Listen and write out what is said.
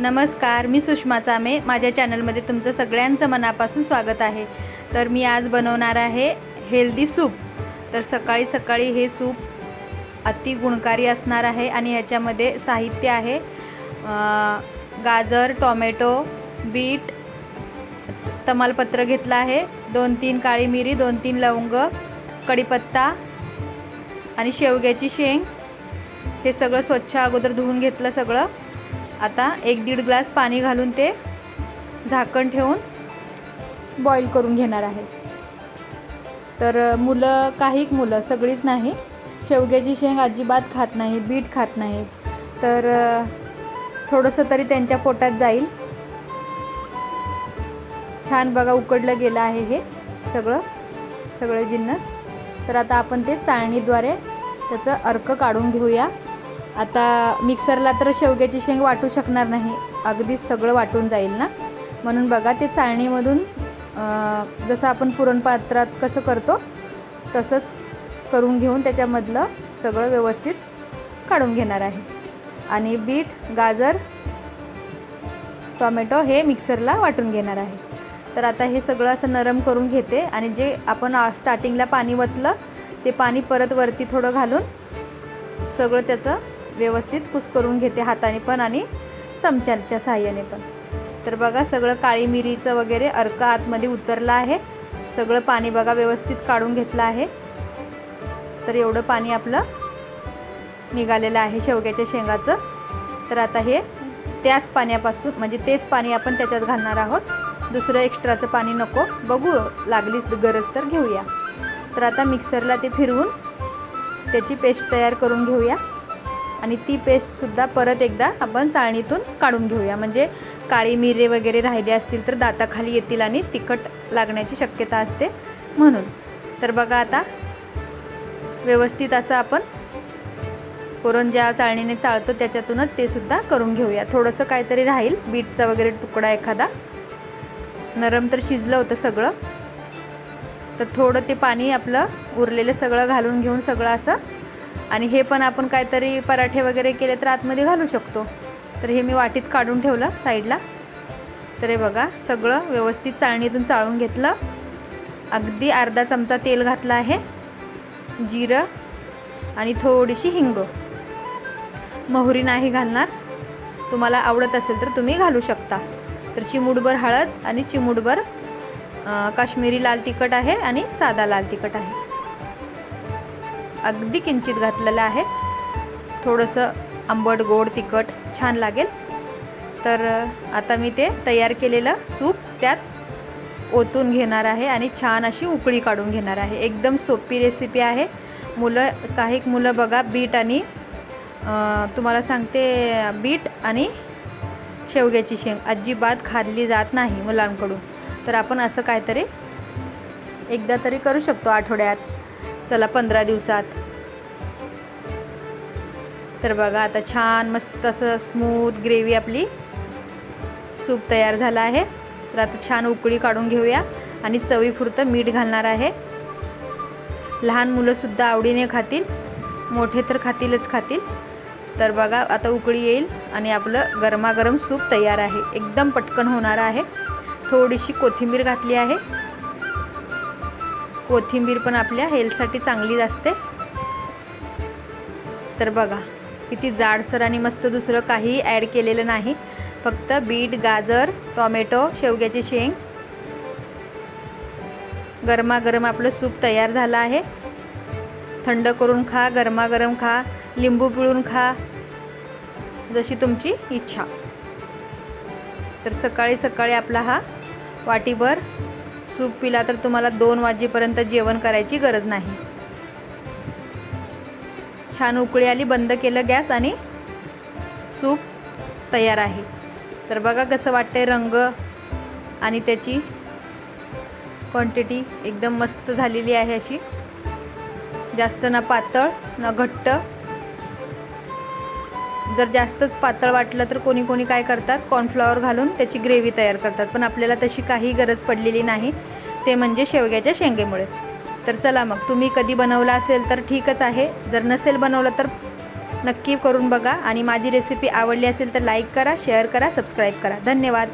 नमस्कार मी सुषमा चामे. माझ्या चॅनलमध्ये तुमचं सगळ्यांचं मनापासून स्वागत आहे. तर मी आज बनवणार आहे हेल्दी सूप. तर सकाळी सकाळी हे सूप अति गुणकारी असणार आहे आणि ह्याच्यामध्ये साहित्य आहे गाजर टोमॅटो बीट तमालपत्र घेतलं आहे दोन तीन काळी मिरी दोन तीन लवंग कढीपत्ता आणि शेवग्याची शेंग. हे सगळं स्वच्छ अगोदर धुवून घेतलं सगळं. आता एक दीड ग्लास पाणी घालून ते झाकण ठेवून बॉईल करून घेणार आहे. तर मुलं काही मुलं सगळीच नाही. शेवग्याची शेंग अजिबात खात नाहीत बीट खात नाहीत. तर थोडंसं तरी त्यांच्या पोटात जाईल. छान बघा उकडलं गेलं आहे हे सगळं सगळं जिन्नस. तर आता आपण ते चाळणीद्वारे त्याचं अर्क काढून घेऊया. आता मिक्सरला तर शेवग्याची शेंग वाटू शकणार नाही. अगदीच सगळं वाटून जाईल ना? म्हणून बघा ते चाळणीमधून जसं आपण पुरणपात्रात कसं करतो तसंच करून घेऊन त्याच्यामधलं सगळं व्यवस्थित काढून घेणार आहे. आणि बीट गाजर टॉमॅटो हे मिक्सरला वाटून घेणार आहे. तर आता हे सगळं असं नरम करून घेते आणि जे आपण स्टार्टिंगला पाणी वतलं ते पाणी परत वरती थोडं घालून सगळं त्याचं व्यवस्थित कुसकरून घेते हाताने पण आणि चमच्याच्या सहाय्याने पण. तर बघा सगळं काळी मिरीचं वगैरे अर्क आतमध्ये उतरलं आहे. सगळं पाणी बघा व्यवस्थित काढून घेतलं आहे. तर एवढं पाणी आपलं निघालेलं आहे शेवग्याच्या शेंगाचं. तर आता हे त्याच पाण्यापासून म्हणजे तेच पाणी आपण त्याच्यात घालणार आहोत. दुसरं एक्स्ट्राचं पाणी नको. बघू लागलीच गरज तर घेऊया. तर आता मिक्सरला ते फिरवून त्याची पेस्ट तयार करून घेऊया. आणि ती पेस्टसुद्धा परत एकदा आपण चाळणीतून काढून घेऊया. म्हणजे काळी मिरे वगैरे राहिले असतील तर दाताखाली येतील आणि तिखट लागण्याची शक्यता असते म्हणून. तर बघा आता व्यवस्थित असं आपण पुरण ज्या चाळणीने चाळतो त्याच्यातूनच ते सुद्धा करून घेऊया. थोडंसं काहीतरी राहील बीटचा वगैरे तुकडा एखादा. नरम तर शिजलं होतं सगळं. तर थोडं ते पाणी आपलं उरलेलं सगळं घालून घेऊन सगळं असं आणि हे पण आपण काहीतरी पराठे वगैरे केले तर आतमध्ये घालू शकतो. तर हे मी वाटीत काढून ठेवलं साईडला. तर हे बघा सगळं व्यवस्थित चाळणीतून चाळून घेतलं. अगदी अर्धा चमचा तेल घातलं आहे जिरं आणि थोडीशी हिंग. मोहरी नाही घालणार. तुम्हाला आवडत असेल तर तुम्ही घालू शकता. तर चिमूडभर हळद आणि चिमूडभर काश्मीरी लाल तिखट आहे आणि साधा लाल तिखट आहे. अगदी किंचित घातलेलं आहे. थोडंसं आंबट गोड तिखट छान लागेल. तर आता मी ते तयार केलेलं सूप त्यात ओतून घेणार आहे आणि छान अशी उकळी काढून घेणार आहे. एकदम सोपी रेसिपी आहे. मुलं काही मुलं बघा बीट आणि तुम्हाला सांगते बीट आणि शेवग्याची शेंग अजिबात खाल्ली जात नाही मुलांकडून. तर आपण असं काहीतरी एकदा तरी करू शकतो आठवड्यात. चला पंधरा दिवसात. तर बघा आता छान मस्त असं स्मूथ ग्रेव्ही आपली सूप तयार झाला आहे. तर आता छान उकळी काढून घेऊया आणि चवीपुरतं मीठ घालणार आहे. लहान मुलंसुद्धा आवडीने खातील मोठे तर खातीलच खातील. तर बघा आता उकळी येईल आणि आपलं गरमागरम सूप तयार आहे. एकदम पटकन होणार आहे. थोडीशी कोथिंबीर घातली आहे. कोथिंबीर पण आपल्या हेल्थसाठी चांगलीच असते. तर बघा किती जाडसर आणि मस्त दुसरं काही ॲड केलेलं नाही. फक्त बीट गाजर टॉमॅटो शेवग्याची शेंग. गरमागरम आपलं सूप तयार झालं आहे. थंड करून खा गरमागरम खा लिंबू पिळून खा जशी तुमची इच्छा. तर सकाळी सकाळी आपला हा वाटीभर सूप पिला तर तुम्हाला दोन वाजेपर्यंत जेवण करायची गरज नाही. छान उकळी आली बंद केलं गॅस आणि सूप तयार आहे. तर बघा कसं वाटतंय रंग आणि त्याची क्वांटिटी एकदम मस्त झालेली आहे अशी. जास्त ना पातळ ना घट्ट. जर जास्तच पातळ वाटलं तर कोणी कोणी काय करतात? कॉर्नफ्लॉवर घालून त्याची ग्रेव्ही तयार करतात. पण आपल्याला तशी काही गरज पडलेली नाही. ते म्हणजे शेवग्याच्या शेंगेमुळे. तर चला मग तुम्ही कधी बनवलं असेल तर ठीकच आहे. जर नसेल बनवलं तर नक्की करून बघा. आणि माझी रेसिपी आवडली असेल तर लाईक करा शेअर करा सबस्क्राईब करा. धन्यवाद.